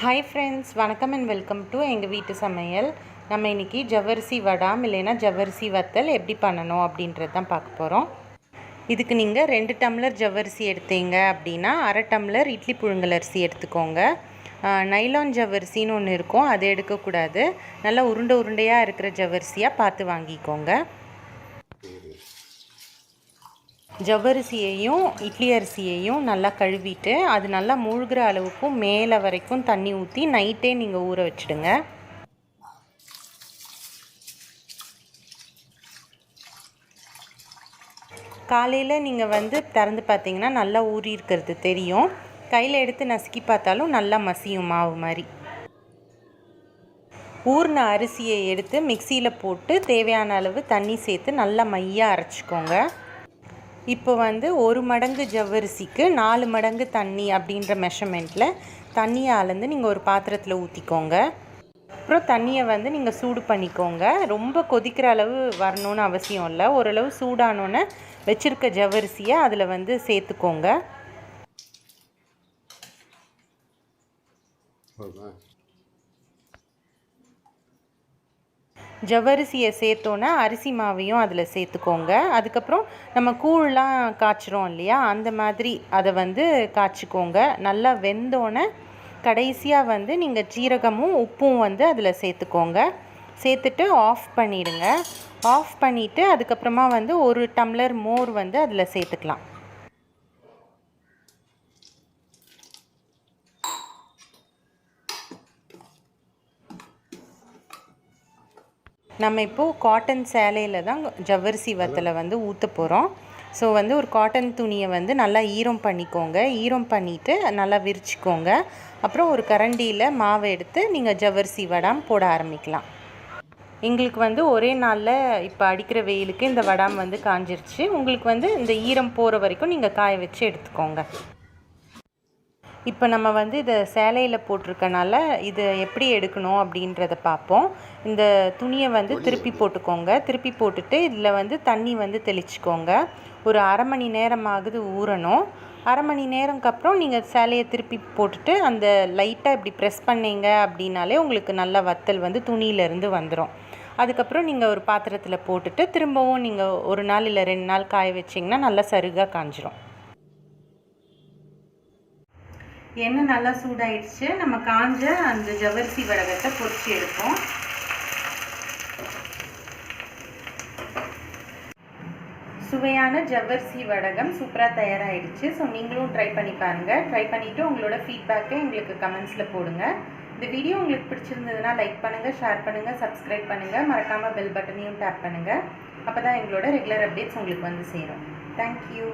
Hi friends வணக்கம் and welcome to எங்கள் வீட்டு சமையல். நம்ம இன்றைக்கி ஜவ்வரிசி வடாம் இல்லைன்னா ஜவ்வரிசி வத்தல் எப்படி பண்ணணும் அப்படின்றது தான் பார்க்க போகிறோம் இதுக்கு நீங்கள் ரெண்டு டம்ளர் ஜவ்வரிசி எடுத்தீங்க அப்படின்னா அரை டம்ளர் இட்லி புழுங்கல் அரிசி எடுத்துக்கோங்க. நைலான் ஜவ்வரிசின்னு ஒன்று இருக்கும் அதை எடுக்கக்கூடாது. நல்லா உருண்டை உருண்டையாக இருக்கிற ஜவ்வரிசியாக பார்த்து வாங்கிக்கோங்க. ஜவ்வரிசியையும் இட்லி அரிசியையும் நல்லா கழுவிட்டு அது நல்லா மூழ்கிற அளவுக்கும் மேலே வரைக்கும் தண்ணி ஊற்றி நைட்டே நீங்கள் ஊற வச்சுடுங்க. காலையில் நீங்கள் வந்து திறந்து பார்த்தீங்கன்னா நல்லா ஊறி இருக்கிறது தெரியும். கையில் எடுத்து நசுக்கி பார்த்தாலும் நல்லா மசியும் மாவு மாதிரி ஊர்ன அரிசியை எடுத்து மிக்சியில் போட்டு தேவையான அளவு தண்ணி சேர்த்து நல்லா மையாக அரைச்சிக்கோங்க. இப்போ வந்து ஒரு மடங்கு ஜவ்வரிசிக்கு நாலு மடங்கு தண்ணி அப்படின்ற மெஷர்மெண்ட்டில் தண்ணியை அளந்து நீங்கள் ஒரு பாத்திரத்தில் ஊற்றிக்கோங்க அப்புறம் தண்ணியை வந்து நீங்கள் சூடு பண்ணிக்கோங்க. ரொம்ப கொதிக்கிற அளவு வரணும்னு அவசியம் இல்லை. ஓரளவு சூடானோன்னே வச்சுருக்க ஜவ்வரிசியை அதில் வந்து சேர்த்துக்கோங்க. ஜவ்வரிசியை சேர்த்தோன்னே அரிசி மாவையும் அதில் சேர்த்துக்கோங்க. அதுக்கப்புறம் நம்ம கூழ்லாம் காய்ச்சிரும் இல்லையா? அந்த மாதிரி அதை வந்து காய்ச்சிக்கோங்க. நல்லா வெந்தோன்னே கடைசியாக வந்து நீங்கள் ஜீரகமும் உப்பும் வந்து அதில் சேர்த்துக்கோங்க. சேர்த்துட்டு ஆஃப் பண்ணிவிடுங்க ஆஃப் பண்ணிவிட்டு அதுக்கப்புறமா வந்து ஒரு டம்ளர் மோர் வந்து அதில் சேர்த்துக்கலாம். நம்ம இப்போது காட்டன் சேலையில் தான் ஜவ்வரிசி வத்தலை வந்து ஊற்ற போகிறோம் ஸோ வந்து ஒரு காட்டன் துணியை வந்து நல்லா ஈரம் பண்ணிக்கோங்க. ஈரம் பண்ணிவிட்டு நல்லா விரிச்சிக்கோங்க. அப்புறம் ஒரு கரண்டியில் மாவை எடுத்து நீங்கள் ஜவ்வரிசி வடாம் போட ஆரம்பிக்கலாம். எங்களுக்கு வந்து ஒரே நாளில் இப்போ அடிக்கிற வெயிலுக்கு இந்த வடாம் வந்து காஞ்சிருச்சு. உங்களுக்கு வந்து இந்த ஈரம் போகிற வரைக்கும் நீங்கள் காய வச்சு எடுத்துக்கோங்க. இப்போ நம்ம வந்து இதை சேலையில் போட்டிருக்கனால இதை எப்படி எடுக்கணும் அப்படின்றத பார்ப்போம். இந்த துணியை வந்து திருப்பி போட்டுக்கோங்க. திருப்பி போட்டுட்டு இதில் வந்து தண்ணி வந்து தெளிச்சுக்கோங்க. ஒரு அரை மணி நேரம் ஆகுது ஊறணும். அரை மணி நேரம்க்கு அப்புறம் நீங்கள் சேலையை திருப்பி போட்டுட்டு அந்த லைட்டாக இப்படி ப்ரெஸ் பண்ணீங்க அப்படின்னாலே உங்களுக்கு நல்ல வத்தல் வந்து துணியிலேருந்து வந்துடும் அதுக்கப்புறம் நீங்கள் ஒரு பாத்திரத்தில் போட்டுட்டு திரும்பவும் நீங்கள் ஒரு நாள் இல்லை ரெண்டு நாள் காய வச்சிங்கன்னா நல்லா சருகாக காஞ்சிரும். எண்ணெய் நல்லா சூடாயிடுச்சு. நம்ம காஞ்ச அந்த ஜவரிசி வடகத்தை பொறிச்சு எடுப்போம். சுவையான ஜவ்வரிசி வடகம் சூப்பராக தயாராகிடுச்சு ஸோ நீங்களும் ட்ரை பண்ணி பாருங்கள் ட்ரை பண்ணிவிட்டு உங்களோட ஃபீட்பேக்கை எங்களுக்கு கமெண்ட்ஸில் போடுங்க. இந்த வீடியோ உங்களுக்கு பிடிச்சிருந்ததுன்னா லைக் பண்ணுங்கள் ஷேர் பண்ணுங்கள் சப்ஸ்கிரைப் பண்ணுங்கள் மறக்காமல் பெல் பட்டனையும் டேப் பண்ணுங்கள் அப்போ தான் எங்களோட ரெகுலர் அப்டேட்ஸ் உங்களுக்கு வந்து சேரும். தேங்க்யூ